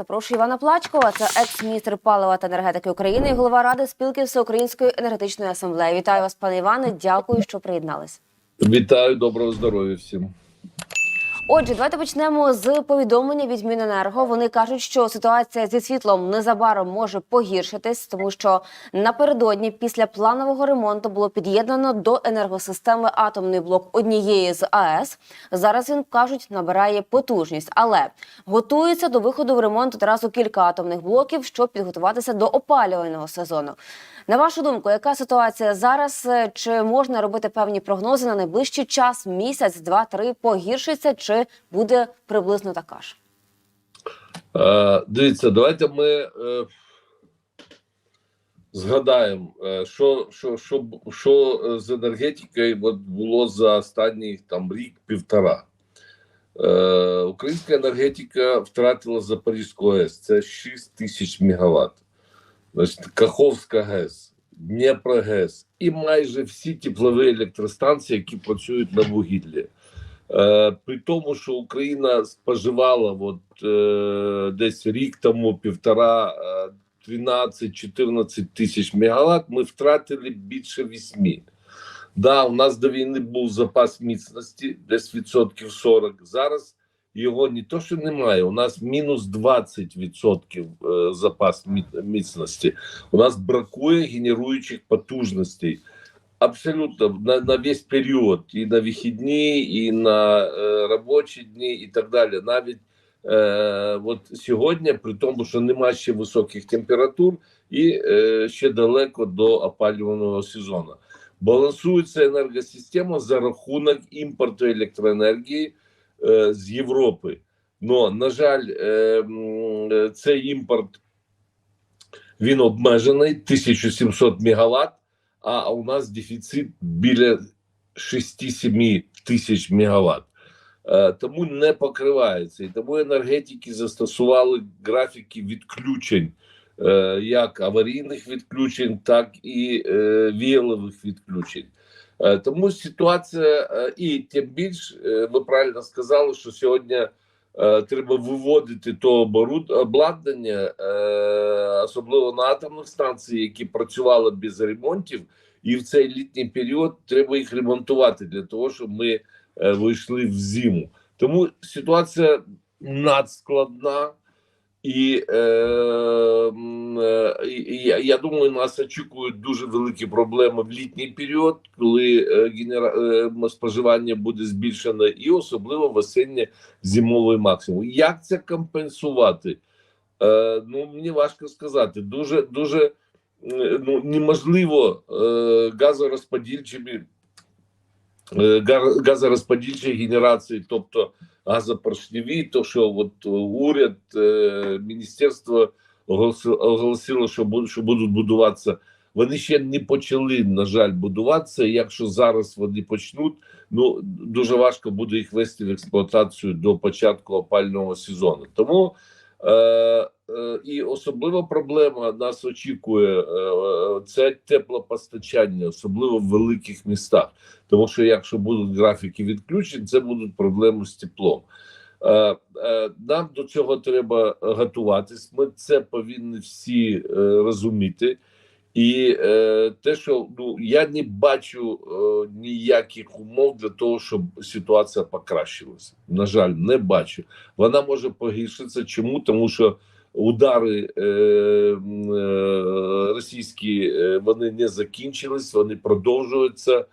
запрошую Івана Плачкова. Це екс-міністр палива та енергетики України і голова ради спілки Всеукраїнської енергетичної асамблеї. Вітаю вас, пане Іване. Дякую, що приєдналися. Вітаю, доброго здоров'я всім. Отже, давайте почнемо з повідомлення від Міненерго. Вони кажуть, що ситуація зі світлом незабаром може погіршитись, тому що напередодні після планового ремонту було під'єднано до енергосистеми атомний блок однієї з АЕС. Зараз він кажуть, набирає потужність, але готується до виходу в ремонт одразу кілька атомних блоків, щоб підготуватися до опалювального сезону. На вашу думку, яка ситуація зараз? Е, Чи можна робити певні прогнози на найближчий час, місяць, два, три, погіршиться, чи буде приблизно така ж? Е, дивіться, давайте ми е, згадаємо, е, що, що, що, що е, з енергетикою от було за останній там рік-півтора. Е, українська енергетика втратила Запорізьку АЕС, це 6 тисяч мегаватт. Значить, Каховська ГЕС, Дніпро-ГЕС і майже всі теплові електростанції, які працюють на вугіллі. Е, при тому, що Україна споживала от, е, десь рік тому півтора е, 13-14 тисяч мегаватт, ми втратили більше 8. Да, у нас до війни був запас міцності, десь відсотків 40. Зараз його не то, що немає, у нас мінус 20 відсотків е, запас міцності. У нас бракує генеруючих потужностей абсолютно на, на весь період, і на вихідні, і на е, робочі дні, і так далі. Навіть е, от сьогодні, при тому, що немає ще високих температур, і е, ще далеко до опалювального сезону. Балансується енергосистема за рахунок імпорту електроенергії з Європи. Но, на жаль, е, е, цей імпорт він обмежений 1700 мегаватт, а у нас дефіцит біля 6-7 тисяч мегаватт. Е, Тому не покривається. І тому енергетики застосували графіки відключень, е, як аварійних відключень, так і е, віялових відключень. Е, Тому ситуація, е, і тим більш е, ви правильно сказали, що сьогодні треба виводити то обладнання, особливо на атомних станціях, які працювали без ремонтів, і в цей літній період треба їх ремонтувати для того, щоб ми вийшли в зиму. Тому ситуація надскладна. І, е, і я, я думаю, нас очікують дуже великі проблеми в літній період, коли е, генера... е, споживання буде збільшено, і особливо в осінньо-зимовий максимум. Як це компенсувати? Е, ну мені важко сказати. Дуже дуже е, ну неможливо е, газорозподільчими газорозподільчі генерації, тобто газопоршневі, то що от е, уряд, е, міністерство оголосило, що будуть, будуватися. Вони ще не почали, на жаль, будуватися. Якщо зараз вони почнуть, ну дуже важко буде їх вести в експлуатацію до початку опального сезону. Тому і особлива проблема нас очікує е, е, це теплопостачання, особливо в великих містах. Тому що якщо будуть графіки відключень, це будуть проблеми з теплом. Е, е, Нам до цього треба готуватись. Ми це повинні всі е, розуміти. І е, те, що ну я не бачу е, ніяких умов для того, щоб ситуація покращилася. На жаль, не бачу. Вона може погіршитися. Чому? Тому що удари е, е, російські е, вони не закінчились, вони продовжуються.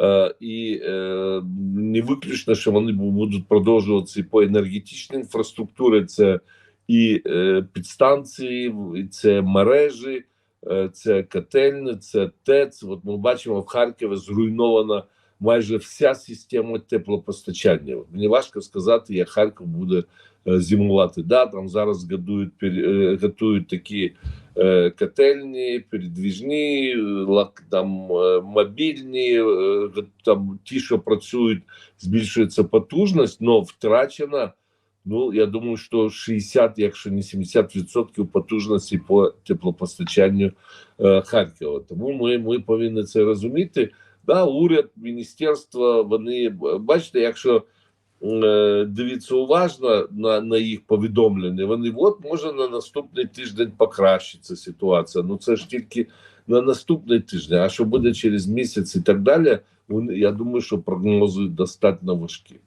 Е, і е, не виключно, що вони будуть продовжуватися і по енергетичній інфраструктурі. Це і е, підстанції, і це мережі, це котельні, це ТЕЦ. От ми бачимо в Харкові зруйнована майже вся система теплопостачання. Мені важко сказати, як Харків буде е, зимувати. Да, там зараз готують, е, готують такі е, котельні, передвіжні, е, там е, мобільні, е, там ті, що працюють, збільшується потужність, але втрачена. Ну, я думаю, що 60, якщо не 70% потужності по теплопостачанню е, Харкова. Тому ми, ми повинні це розуміти. Да, уряд, міністерство, вони бачите, якщо е, дивіться уважно на, на їх повідомлення. Вони от може на наступний тиждень покращиться ситуація. Ну це ж тільки на наступний тиждень. А що буде через місяць і так далі? Я думаю, що прогнози достатньо важкі.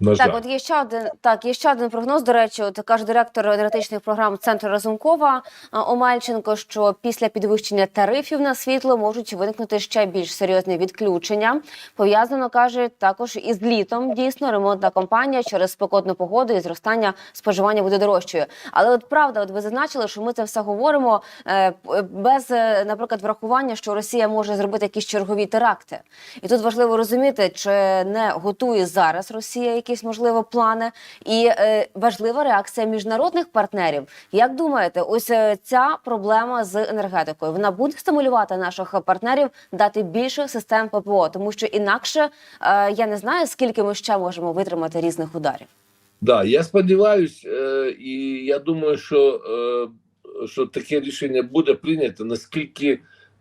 На жаль. Так, от є ще один так, є ще один прогноз. До речі, от каже директор енергетичних програм центру Разумкова Омельченко, що після підвищення тарифів на світло можуть виникнути ще більш серйозні відключення. Пов'язано каже також із літом. Дійсно, ремонтна компанія через спекотну погоду і зростання споживання буде дорожчою. Але от правда, от ви зазначили, що ми це все говоримо е, без, е, наприклад, врахування, що Росія може зробити якісь чергові теракти. І тут важливо розуміти, чи не готує зараз Росія якісь можливо плани, і е, важлива реакція міжнародних партнерів. Як думаєте, ось е, ця проблема з енергетикою вона буде стимулювати наших партнерів дати більше систем ППО, тому що інакше е, я не знаю, скільки ми ще можемо витримати різних ударів. Да, я сподіваюся, е, і я думаю, що, е, що таке рішення буде прийнято, наскільки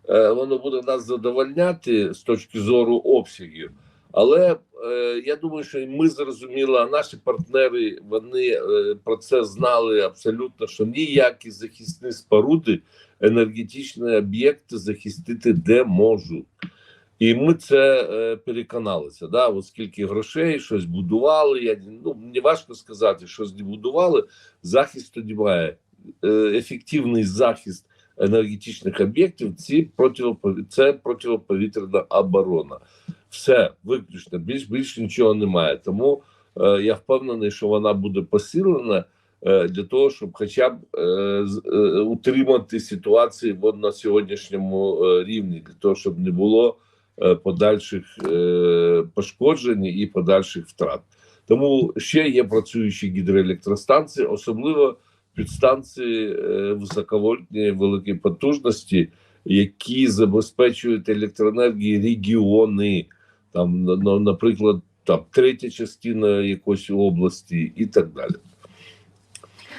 е, воно буде нас задовольняти з точки зору обсягів. Але е, я думаю, що ми зрозуміли, а наші партнери вони е, про це знали абсолютно, що ніякі захисні споруди, енергетичні об'єкти захистити де можуть. І ми це е, переконалися. Да? От скільки грошей, щось будували. Я ну мені важко сказати, щось не будували. Захист тоді має е, ефективний захист енергетичних об'єктів. Ці противопов... це протиповітряна оборона. Все виключно більш більш нічого немає. Тому е, я впевнений, що вона буде посилена. е, Для того щоб, хоча б е, е, утримати ситуацію от на сьогоднішньому е, рівні, для того, щоб не було е, подальших е, пошкоджень і подальших втрат. Тому ще є працюючі гідроелектростанції, особливо підстанції е, високовольтної великої потужності, які забезпечують електроенергії регіони, там, на- на- наприклад, там третя частина якоїсь області і так далі.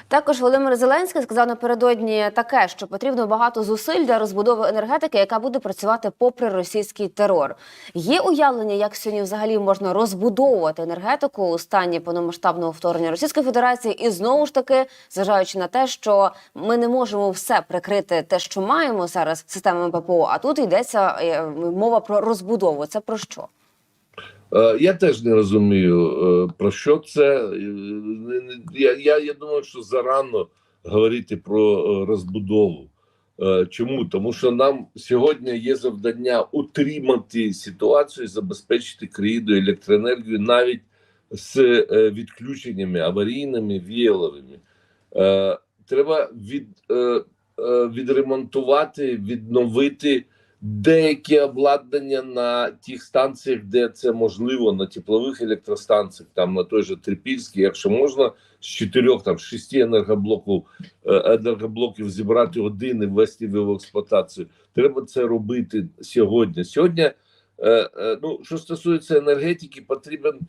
Також Володимир Зеленський сказав напередодні таке, що потрібно багато зусиль для розбудови енергетики, яка буде працювати попри російський терор. Є уявлення, як сьогодні взагалі можна розбудовувати енергетику у стані повномасштабного вторгнення Російської Федерації, і знову ж таки, зважаючи на те, що ми не можемо все прикрити те, що маємо зараз системами ППО. А тут йдеться е, мова про розбудову. Це про що? Е, Я теж не розумію, е, про що це. Е, Я, я, я думаю, що зарано говорити про розбудову. Чому? Тому що нам сьогодні є завдання утримати ситуацію, забезпечити країну електроенергію навіть з відключеннями аварійними, віяловими. Треба від, відремонтувати, відновити деякі обладнання на тих станціях, де це можливо, на теплових електростанціях, там на той же Трипільській, якщо можна з чотирьох там шести енергоблоків е, енергоблоків зібрати один і ввести в експлуатацію. Треба це робити сьогодні. Сьогодні, е, е, ну що стосується енергетики, потрібен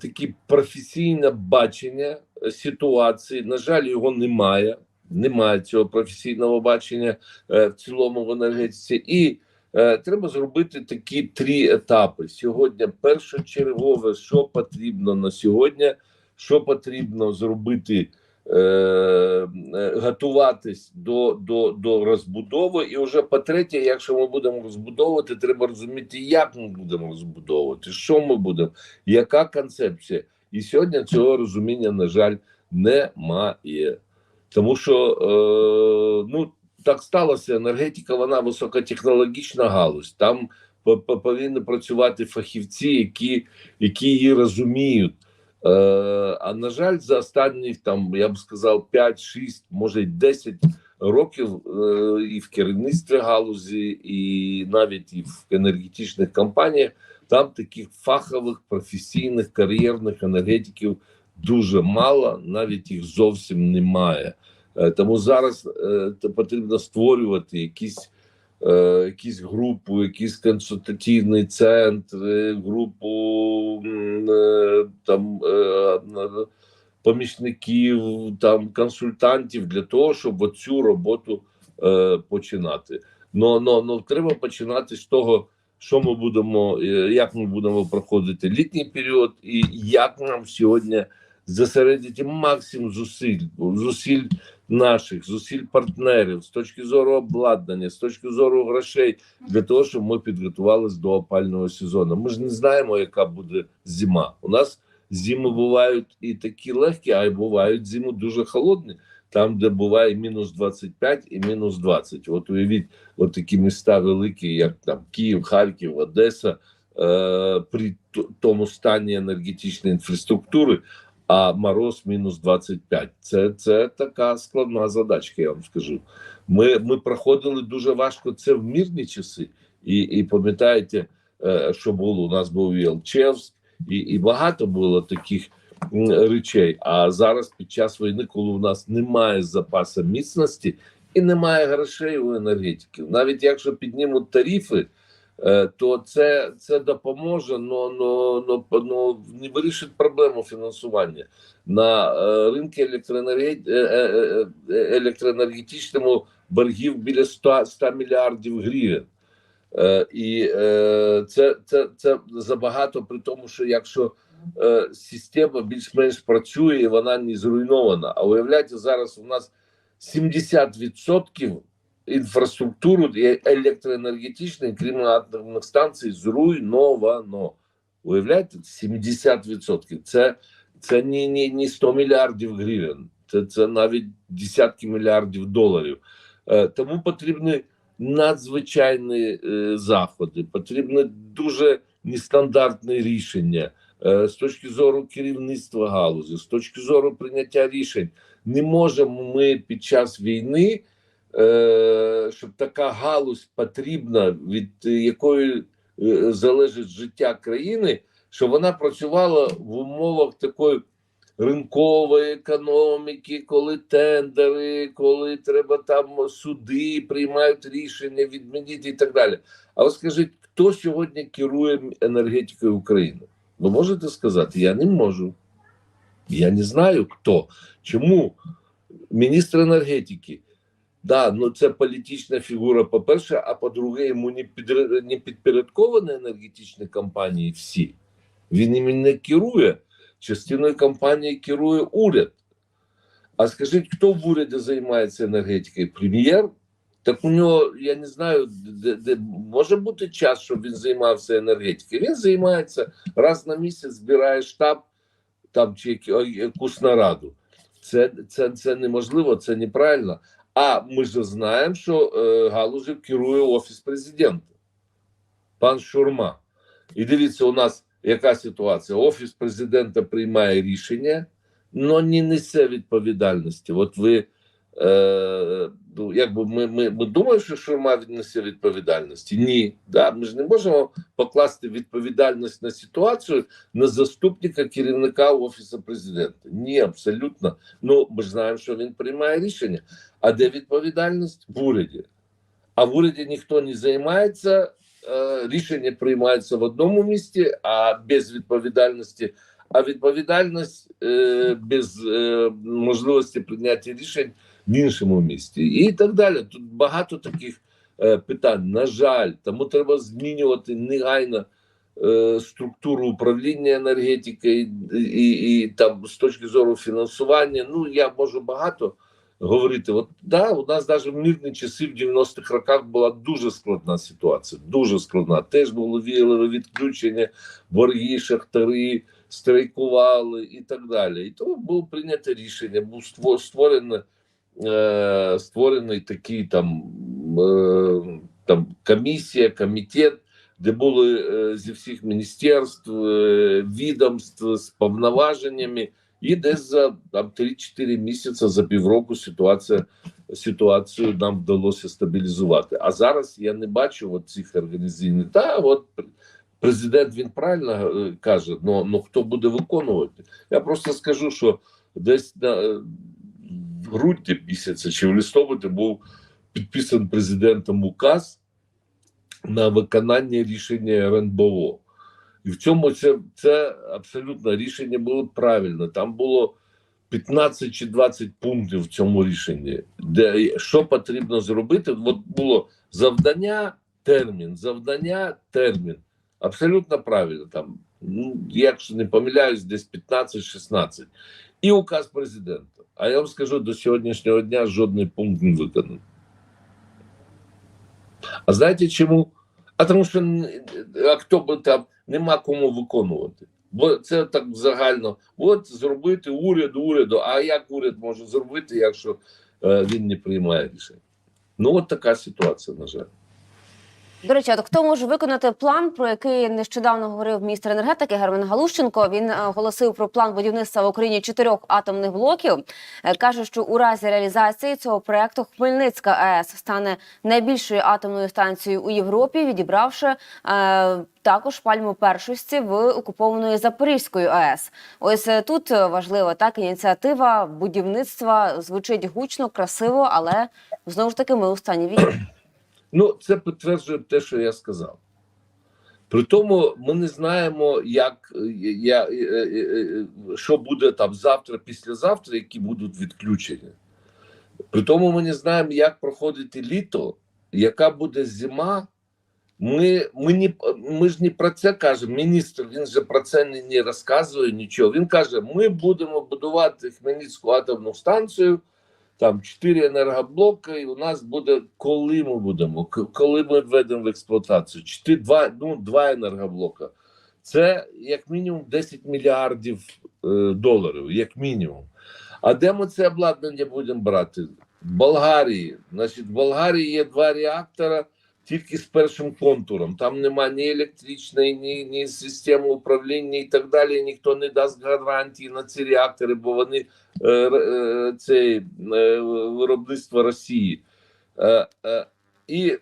таке професійне бачення ситуації. На жаль, його немає. Немає цього професійного бачення е, в цілому в енергетиці, і е, треба зробити такі три етапи. Сьогодні першочергове, що потрібно на сьогодні, що потрібно зробити, е, готуватись до, до, до розбудови. І вже по-третє, якщо ми будемо розбудовувати, треба розуміти, як ми будемо розбудовувати, що ми будемо, яка концепція. І сьогодні цього розуміння, на жаль, немає. Тому що е, ну так сталося. Енергетика, вона високотехнологічна галузь. Там по- по- повинні працювати фахівці, які, які її розуміють. Е, а на жаль, за останні там я б сказав 5-6, може й 10 років е, і в керівництві галузі, і навіть і в енергетичних компаніях там таких фахових, професійних, кар'єрних енергетиків дуже мало, навіть їх зовсім немає. Е, Тому зараз е, потрібно створювати якісь, е, якісь групу, якийсь консультаційний центр, групу там помічників, там консультантів для того, щоб оцю роботу починати. Но, но, но треба починати з того, що ми будемо, як ми будемо проходити літній період, і як нам сьогодні зосередити максимум зусиль, зусиль наших, зусиль партнерів з точки зору обладнання, з точки зору грошей, для того, щоб ми підготувалися до опального сезону. Ми ж не знаємо, яка буде зима. У нас зими бувають і такі легкі, а й бувають зими дуже холодні. Там, де буває мінус 25 і мінус 20. От уявіть, от такі міста великі, як там Київ, Харків, Одеса, е, при тому стані енергетичної інфраструктури, а мороз мінус 25. Це, це така складна задачка, я вам скажу. Ми, ми проходили дуже важко це в мирні часи. І, і пам'ятаєте, е, що було? У нас був Єлчевськ, і, і багато було таких речей. А зараз під час війни, коли у нас немає запасу міцності і немає грошей у енергетиків, навіть якщо піднімуть тарифи, то це, це допоможе, но, но, но, но не вирішить проблему фінансування на е, ринку електроенерге- е, е, е, електроенергетичному боргів біля 100, 100 мільярдів гривень. Е, і е, це, це, це забагато при тому, що якщо е, система більш-менш працює, і вона не зруйнована. А уявляєте, зараз у нас 70% інфраструктури і електроенергетичної, крім атомних станцій, зруйновано. Уявляєте, 70%. Це, це не, не, не 100 мільярдів гривень, це, це навіть десятки мільярдів доларів. Е, тому потрібні надзвичайні е, заходи, потрібні дуже нестандартні рішення е, з точки зору керівництва галузі, з точки зору прийняття рішень. Не можемо ми під час війни, щоб така галузь потрібна, від якої е, залежить життя країни, щоб вона працювала в умовах такої ринкової економіки, коли тендери, коли треба там суди приймають рішення відмінити і так далі. А от скажіть, хто сьогодні керує енергетикою України? Ви можете сказати? Я не можу. Я не знаю хто. Чому міністр енергетики? Да, ну це політична фігура, по-перше, а по-друге, йому не, під, не підпорядковані енергетичні компанії всі. Він ними не керує. Частиною компанії керує уряд. А скажіть, хто в уряді займається енергетикою? Прем'єр? Так у нього, я не знаю, де, де може бути час, щоб він займався енергетикою. Він займається раз на місяць, збирає штаб там чи яку- якусь нараду. Це, це, це неможливо, це неправильно. А ми ж знаємо, що е, галузю керує офіс президента, пан Шурма. І дивіться, у нас яка ситуація? Офіс президента приймає рішення, але не несе відповідальності. От ви е, ну, якби ми, ми, ми думаємо, що Шурма віднесе відповідальності? Ні. Да? Ми ж не можемо покласти відповідальність на ситуацію на заступника керівника офісу президента. Ні, абсолютно. Ну ми ж знаємо, що він приймає рішення. А де відповідальність в уряді? А в уряді ніхто не займається. е, Рішення приймаються в одному місті, а без відповідальності. А відповідальність е, без е, можливості прийняття рішень в іншому місті, і так далі. Тут багато таких е, питань. На жаль, тому треба змінювати негайно е, структуру управління енергетикою і, і, і там з точки зору фінансування. Ну я можу багато говорити. От да, у нас навіть в мирні часи в 90-х роках була дуже складна ситуація. Дуже складна. Теж було віялове відключення, борги, шахтари страйкували і так далі. І тому було прийнято рішення, був ство- створений, е, створений такий там, е, там комісія, комітет. Де були е, зі всіх міністерств, відомств з повноваженнями, і десь за там 3-4 місяці за півроку ситуація ситуацію нам вдалося стабілізувати. А зараз я не бачу от цих організаційних. Та от президент він правильно каже: ну, ну хто буде виконувати? Я просто скажу, що десь на грудні місяця чи в листопаді був підписаний президентом указ на виконання рішення РНБО. І в цьому це, це абсолютно рішення було правильне. Там було 15 чи 20 пунктів в цьому рішенні, де що потрібно зробити. От було завдання термін, завдання термін. Абсолютно правильно. Там, ну, якщо не помиляюсь, десь 15-16. І указ президента. А я вам скажу, до сьогоднішнього дня жодний пункт не виконаний. А знаєте чому? А тому що а хто би там нема кому виконувати. Бо це так загально. От зробити уряд уряду. А як уряд може зробити, якщо е, він не приймає рішення? Ну, от така ситуація, на жаль. До речі, от хто може виконати план, про який нещодавно говорив міністр енергетики Герман Галущенко? Він е, оголосив про план будівництва в Україні чотирьох атомних блоків. Е, Каже, що у разі реалізації цього проекту Хмельницька АЕС стане найбільшою атомною станцією у Європі, відібравши е, також пальму першості в окупованої Запорізької АЕС. Ось е, тут важлива так ініціатива будівництва звучить гучно, красиво, але знову ж таки ми у стані війни. Ну, це підтверджує те, що я сказав. При тому ми не знаємо, як е, я, е, е, що буде там завтра, післязавтра, які будуть відключення. При тому ми не знаємо, як проходити літо, яка буде зима. Ми, ми, не, ми ж не про це кажемо. Міністр він же про це не, не розказує нічого. Він каже: ми будемо будувати Хмельницьку атомну станцію там чотири енергоблоки, і у нас буде коли ми будемо, коли ми введемо в експлуатацію. Чотири, два, ну, два енергоблока. Це як мінімум 10 мільярдів е, доларів, як мінімум. А де ми це обладнання будемо брати? В Болгарії. Значить, в Болгарії є два реактора тільки з першим контуром. Там нема ні електричної, ні, ні системи управління і так далі. Ніхто не дасть гарантії на ці реактори, бо вони е, е, це е, виробництво Росії. Е, е, і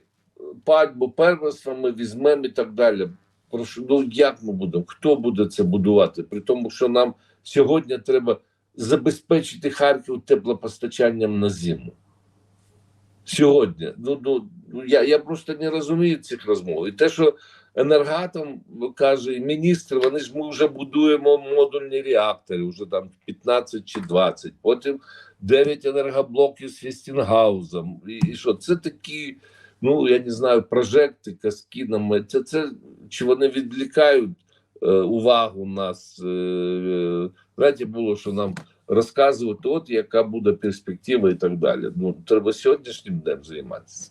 пальму первенства ми візьмемо і так далі. Прошу, ну як ми будемо? Хто буде це будувати? При тому, що нам сьогодні треба забезпечити Харків теплопостачанням на зиму. Сьогодні. Ну, ну, ну я, я просто не розумію цих розмов. І те, що енергатом каже міністр, вони ж ми вже будуємо модульні реактори, вже там 15 чи 20. Потім 9 енергоблоків з Фістінгаузом. І, і що це такі, ну я не знаю, прожекти, казки нам. Це, це чи вони відвлікають е, увагу нас? Е, е, знаєте, було, що нам розказувати, от яка буде перспектива і так далі. Ну треба сьогоднішнім днем займатися.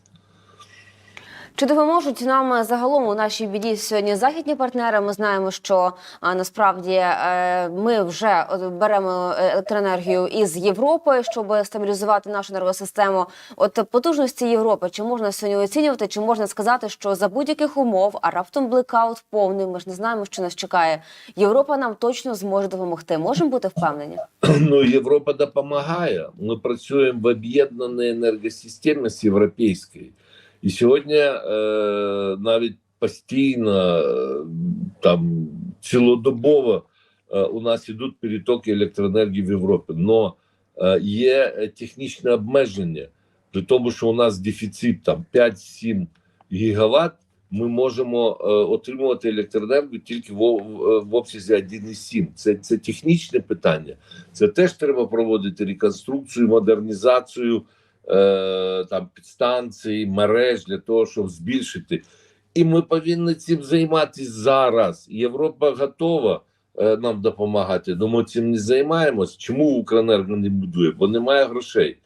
Чи допоможуть нам загалом у нашій біді сьогодні західні партнери? Ми знаємо, що а, насправді е, ми вже беремо електроенергію із Європи, щоб стабілізувати нашу енергосистему. От потужності Європи, чи можна сьогодні оцінювати, чи можна сказати, що за будь-яких умов, а раптом блекаут повний, ми ж не знаємо, що нас чекає. Європа нам точно зможе допомогти. Можемо бути впевнені? Ну, Європа допомагає. Ми працюємо в об'єднаній енергосистемі з європейською. І сьогодні е, навіть постійно, е, там цілодобово е, у нас ідуть перетоки електроенергії в Європі. Но е, є технічне обмеження, при тому, що у нас дефіцит там 5-7 гігаватт, ми можемо е, отримувати електроенергію тільки в, в, в обсязі 1,7. Це, це технічне питання. Це теж треба проводити реконструкцію, модернізацію там підстанцій, мереж для того, щоб збільшити. І ми повинні цим займатися зараз. Європа готова е, нам допомагати. але ми цим не займаємось. Чому Укренерго не будує? Бо немає грошей.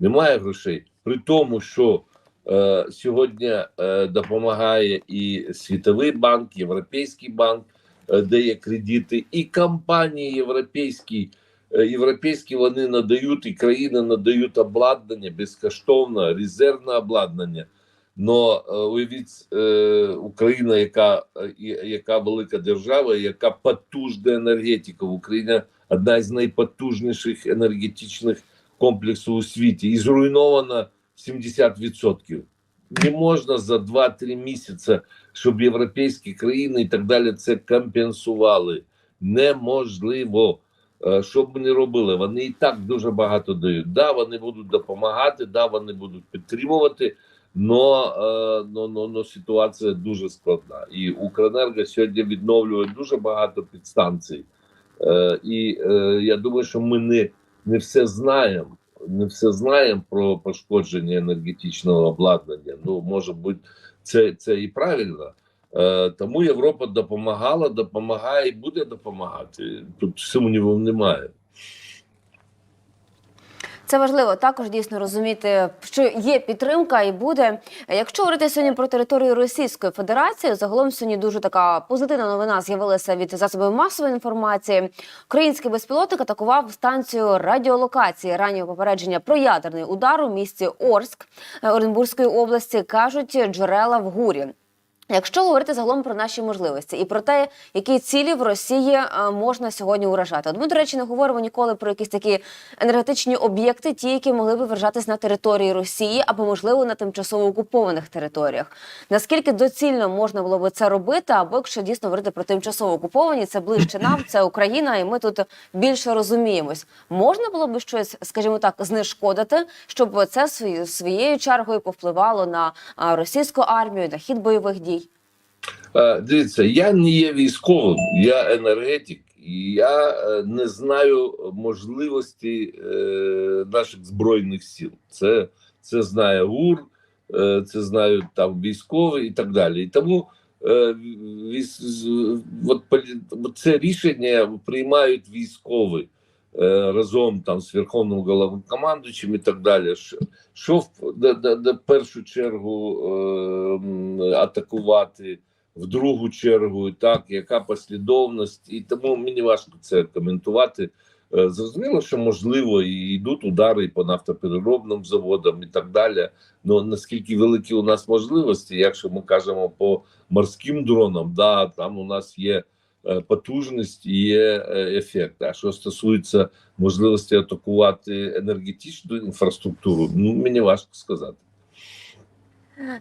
Немає грошей. При тому, що е, сьогодні е, допомагає і Світовий банк, Європейський банк, е, дає кредити, і компанії європейські е, європейські вони надають і країни надають обладнання безкоштовно, резервне обладнання. Но е, уявіть е, Україна, яка, е, яка велика держава, яка потужна енергетика в Україні одна з найпотужніших енергетичних комплексів у світі, і зруйнована 70%. Не можна за 2-3 місяці, щоб європейські країни і так далі це компенсували. Неможливо. Е, Що б ми робили, вони і так дуже багато дають. Да, вони будуть допомагати, да, вони будуть підтримувати, но, е, но, но, но ситуація дуже складна. І Укренерго сьогодні відновлює дуже багато підстанцій. Е, І я думаю, що ми не, не все знаємо. Не все знаємо про пошкодження енергетичного обладнання. Ну, може бути, це, це і правильно. Е, Тому Європа допомагала, допомагає і буде допомагати. Тут сумнівів немає. Це важливо також дійсно розуміти, що є підтримка і буде. Якщо говорити сьогодні про територію Російської Федерації, загалом сьогодні дуже така позитивна новина з'явилася від засобів масової інформації. Український безпілотник атакував станцію радіолокації раннього попередження про ядерний удар у місті Орськ е, Оренбурзької області, кажуть джерела в гурі. Якщо говорити загалом про наші можливості і про те, які цілі в Росії е, можна сьогодні уражати, От ми, до речі, не говоримо ніколи про якісь такі енергетичні об'єкти, ті, які могли би вражатись на території Росії або можливо на тимчасово окупованих територіях. Наскільки доцільно можна було би це робити, або якщо дійсно говорити про тимчасово окуповані, це ближче нам, це Україна, і ми тут більше розуміємось. Можна було би щось, скажімо так, знешкодити, щоб це своєю чергою повпливало на російську армію, на хід бойових дій. Е, Дивіться, я не є військовим, я енергетик, і я е, не знаю можливості е, наших збройних сил. Це, це знає ГУР, це знають там військові і так далі. І тому от, це рішення приймають військові. Разом там з верховним головнокомандуючим і так далі, що, в першу чергу атакувати, в другу чергу, так яка послідовність, і тому мені важко це коментувати. Е, Зрозуміло, що можливо і йдуть удари і по нафтопереробним заводам і так далі. Ну наскільки великі у нас можливості, якщо ми кажемо по морським дронам, да там у нас є е, потужність і є е, ефект. А що стосується можливості атакувати енергетичну інфраструктуру, ну мені важко сказати.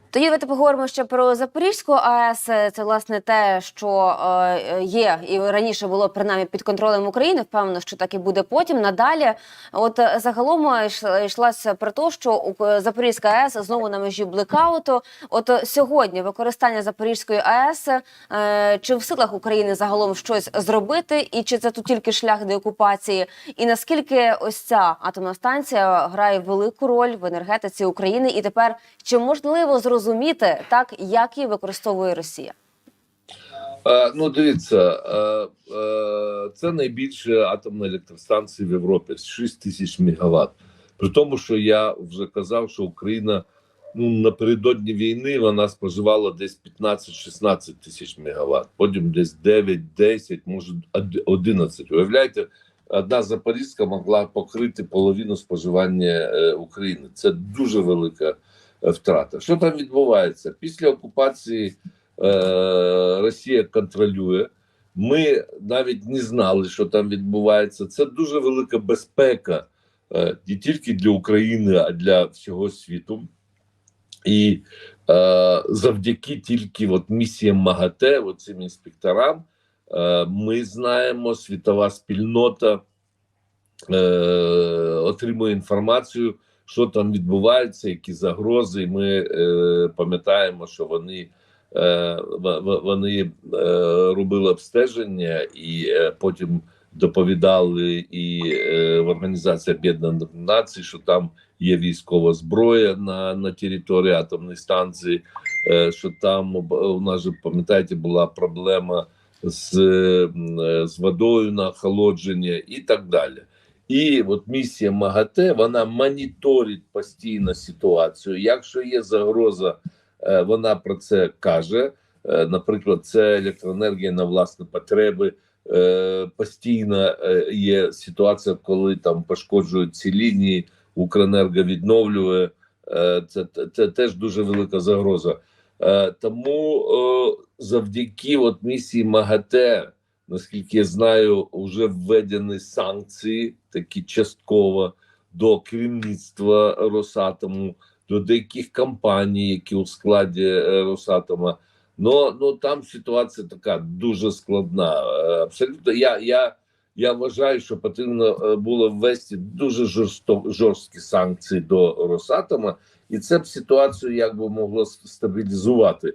Тоді давайте поговоримо ще про Запорізьку АЕС. Це власне те, що е, є і раніше було принаймні під контролем України. Впевнено, що так і буде потім. Надалі, от е, загалом йш- йшлося про те, що Запорізька АЕС знову на межі блекауту. От е, сьогодні використання Запорізької АЕС е, чи в силах України загалом щось зробити, і чи це тут тільки шлях деокупації? І наскільки ось ця атомна станція грає велику роль в енергетиці України? І тепер чи можливо зрозуміти так, як її використовує Росія? Е, Ну, дивіться, е, е, це найбільша атомна електростанція в Європі 6 тисяч мегаватт. При тому, що я вже казав, що Україна ну напередодні війни вона споживала десь 15-16 тисяч мегаватт, потім десь 9-10, може 11. Уявляєте, одна Запорізька могла покрити половину споживання України. Це дуже велика втрата. Що там відбувається після окупації? е, Росія контролює. Ми навіть не знали, що там відбувається. Це дуже велика безпека е, не тільки для України, а для всього світу. І е, завдяки тільки от місіям МАГАТЕ, от цим інспекторам, е, ми знаємо, світова спільнота е, отримує інформацію, що там відбувається, які загрози. Ми е, пам'ятаємо, що вони е, вони е, робили обстеження і е, потім доповідали і е, в Організації Об'єднаних Націй, що там є військова зброя на, на території атомної станції, е, що там у нас же пам'ятаєте була проблема з, е, з водою на охолодження і так далі. І от місія МАГАТЕ вона моніторить постійно ситуацію. Якщо є загроза, е, вона про це каже. Е, Наприклад, це електроенергія на власні потреби. Е, Постійно є ситуація, коли там пошкоджують ці лінії, Укренерго відновлює. Це, це, це теж дуже велика загроза. Тому завдяки от місії МАГАТЕ, наскільки я знаю, вже введені санкції, такі частково до керівництва Росатому, до деяких компаній, які у складі е, Росатома. Ну, ну там ситуація така дуже складна. Е, Абсолютно, я, я, я вважаю, що потрібно е, було ввести дуже жорсто, жорсткі санкції до Росатома, і це б ситуацію якби могло стабілізувати.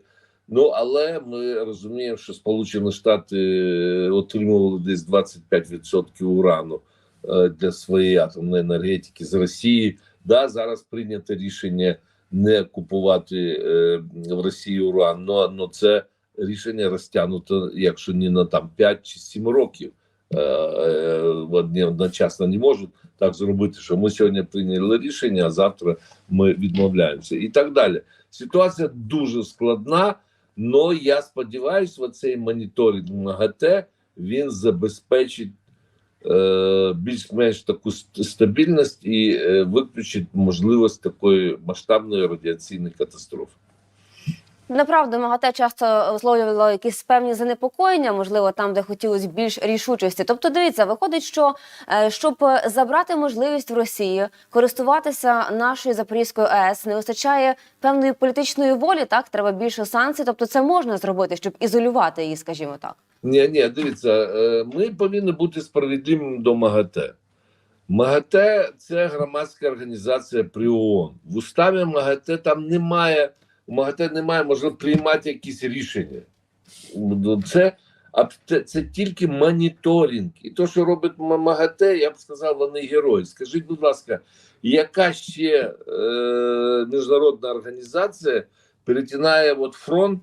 Ну але ми розуміємо, що Сполучені Штати е, отримували десь 25% урану е, для своєї атомної енергетики з Росії. Да, зараз прийнято рішення не купувати е, в Росії уран. Ну, ну це рішення розтягнуто, якщо не на там 5 чи 7 років. Одночасно не можуть так зробити, що ми сьогодні прийняли рішення, а завтра ми відмовляємося, і так далі. Ситуація дуже складна. Але я сподіваюся, цей моніторинг МАГАТЕ він забезпечить е, більш-менш таку стабільність і е, виключить можливість такої масштабної радіаційної катастрофи. Направду МАГАТЕ часто висловлювало якісь певні занепокоєння, можливо, там, де хотілося більш рішучості. Тобто, дивіться, виходить, що е, щоб забрати можливість в Росії користуватися нашою Запорізькою АЕС, не вистачає певної політичної волі. Так треба більше санкцій. Тобто, це можна зробити, щоб ізолювати її, скажімо так. Ні, ні, дивіться, е, ми повинні бути справедливими до МАГАТЕ. МАГАТЕ це громадська організація при ООН. В уставі МАГАТЕ там немає, у МАГАТЕ немає можливо приймати якісь рішення. Ну, Це, а це, це тільки моніторинг. І то, що робить МАГАТЕ, я б сказав, вони герої. Скажіть, будь ласка, яка ще е, міжнародна організація перетинає от фронт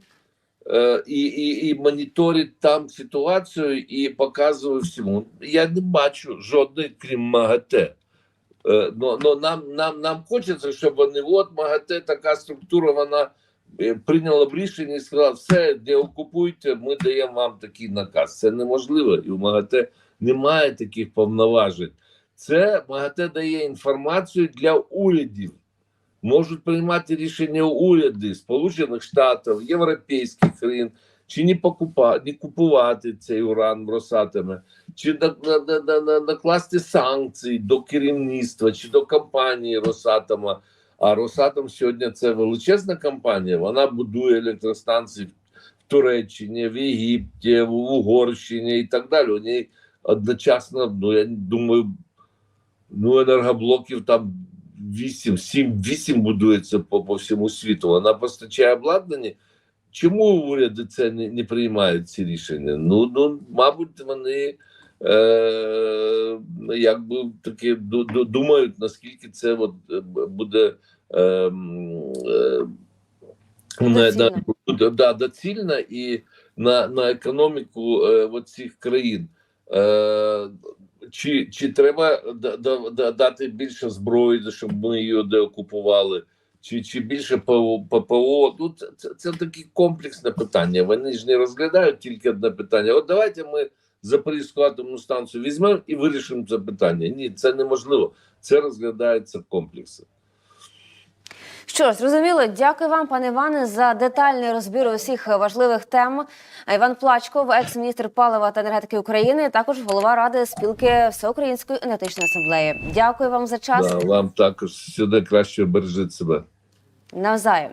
е, і, і, і моніторить там ситуацію і показує всьому. Я не бачу жодної, крім МАГАТЕ. Е, но, но нам, нам, нам хочеться, щоб вони, от МАГАТЕ, така структура, вона е, прийняла б рішення і сказала, все, де окупуйте, ми даємо вам такий наказ. Це неможливо, і у МАГАТЕ немає таких повноважень. Це МАГАТЕ дає інформацію для урядів. Можуть приймати рішення уряди Сполучених Штатів, європейських країн, чи не покупа, не купувати цей уран в Росатоме, чи на, на, на, на, на, накласти санкції до керівництва чи до компанії Росатома. А Росатом сьогодні це величезна компанія. Вона будує електростанції в Туреччині, в Єгипті, в Угорщині і так далі. У неї одночасно, ну я думаю, ну енергоблоків там 8, 7, 8 будується по, по всьому світу. Вона постачає обладнання. Чому уряди це не, не приймають ці рішення? Ну, ну мабуть, вони е, якби таки ду- ду- думають, наскільки це от, е, буде е, е, на, на, да, доцільно і на, на економіку е, цих країн. Е, чи, чи треба да- да- да- дати більше зброї, щоб ми її деокупували, чи, чи більше ППО? Ну, це, це, таке комплексне питання. Вони ж не розглядають тільки одне питання. От давайте ми Запорізьку атомну станцію візьмемо і вирішимо це питання. Ні, це неможливо. Це розглядається комплексно. Що ж, зрозуміло, дякую вам, пане Іване, за детальний розбір усіх важливих тем. Іван Плачков, екс-міністр палива та енергетики України, також голова ради спілки Всеукраїнської енергетичної асамблеї. Дякую вам за час. Да, вам також сюди краще бережіть себе. Навзаєм.